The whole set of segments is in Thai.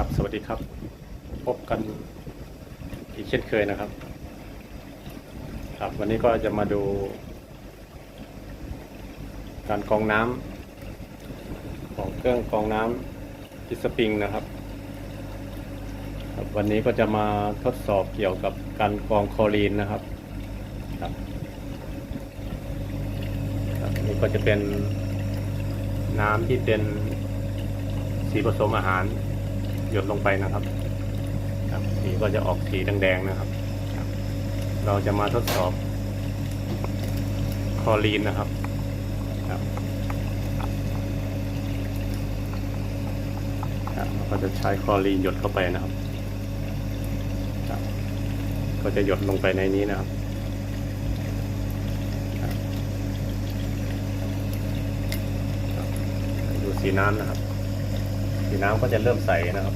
ครับสวัสดีครับ พบกันอีกเช่นเคยนะครับ ครับ วันนี้ก็จะมาดู การกรองน้ำของเครื่องกรองน้ำพิสปริงนะครับครับ วันนี้ก็จะมาทดสอบเกี่ยวกับการกรองคลอรีนนะครับครับครับนี่ก็จะเป็นน้ำที่เป็นสีผสมอาหาร หยดลงไปนะครับครับสีก็จะออกสีแดงๆนะครับ เราจะมาทดสอบคอรีนนะครับครับเราก็จะใช้คอรีนหยดเข้าไปนะครับครับ ก็จะหยดลงไปในนี้นะครับดูสีน้ำนะครับ สีน้ำก็จะเริ่มใสนะครับ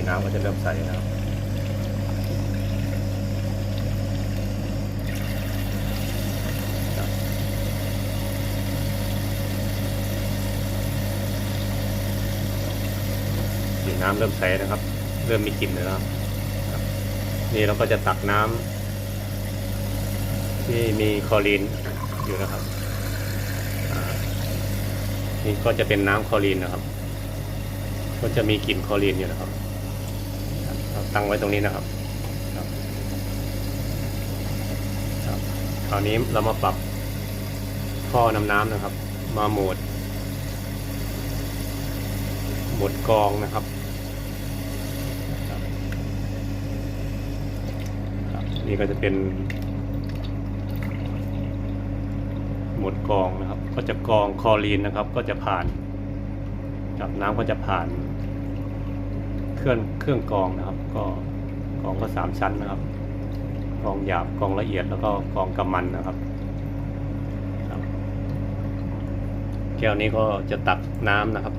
สีน้ำก็จะเริ่มใสนะครับสีน้ำเริ่มใสนะครับ เริ่มมีกลิ่นเลยนะครับ นี่เราก็จะตักน้ำที่มีคลอรีนอยู่นะครับนี่ก็จะเป็นน้ำคลอรีนนะครับ ก็จะมีกลิ่นคลอรีนอยู่นะครับ ตั้งไว้ตรงนี้นะครับครับคราวนี้เรามาปรับท่อนำน้ำนะครับ มาโหมดโหมดกองนะครับ นี่ก็จะเป็น หมดกองนะครับ ก็จะกองคอรีนนะครับ ก็จะผ่านกับน้ำก็จะผ่าน เครื่องเครื่องกรองนะครับ ก็กรองก็สามชั้นนะครับกรองหยาบกรองละเอียดแล้วก็กรองกำมันนะครับแก้วนี้ก็จะตักน้ำนะครับ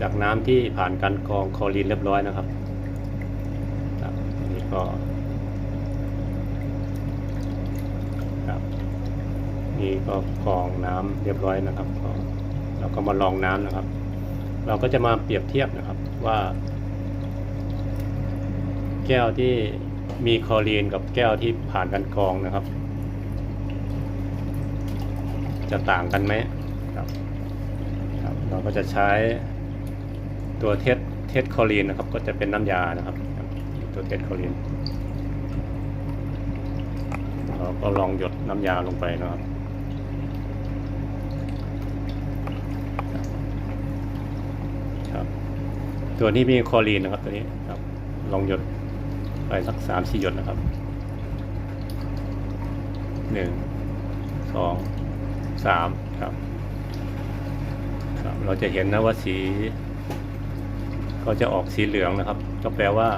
จากน้ำที่ผ่านการกรองคอรีนเรียบร้อยนะครับครับนนี้ก็ครับนี่ก็กรองน้ำเรียบร้อยนะครับเราก็มาลองน้ำนะครับ เราก็จะมาเปรียบเทียบนะครับว่า แก้วที่มีคลอรีนกับแก้วที่ผ่านการกรองนะครับ จะต่างกันไหมครับครับเราก็จะใช้ตัวเทสเทสคลอรีนนะครับ ก็จะเป็นน้ำยานะครับ ตัวเทสคลอรีนเราก็ลองหยดน้ำยาลงไปนะครับ ตัวนี้มีคลอรีนนะครับตัวนี้ครับ ลองหยดไปสักสามสี่หยดนะครับหนึ่งสองสามครับครับ เราจะเห็นนะว่าสี ก็จะออกสีเหลืองนะครับ ก็แปลว่า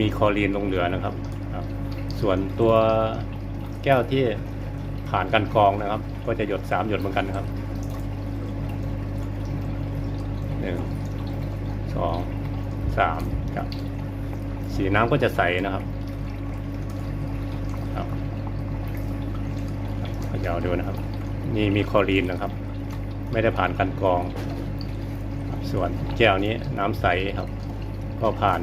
มีคอรีนลงเหลือนะครับครับ ส่วนตัวแก้วที่ผ่านการกรองนะครับ ก็จะหยดสามหยดเหมือนกันนะครับหนึ่ง สองสามครับ สีน้ำก็จะใสนะครับครับเขยาวดูนะครับ นี่มีคลอรีนนะครับ ไม่ได้ผ่านการกรอง ส่วนแก้วนี้น้ำใสครับ ก็ผ่าน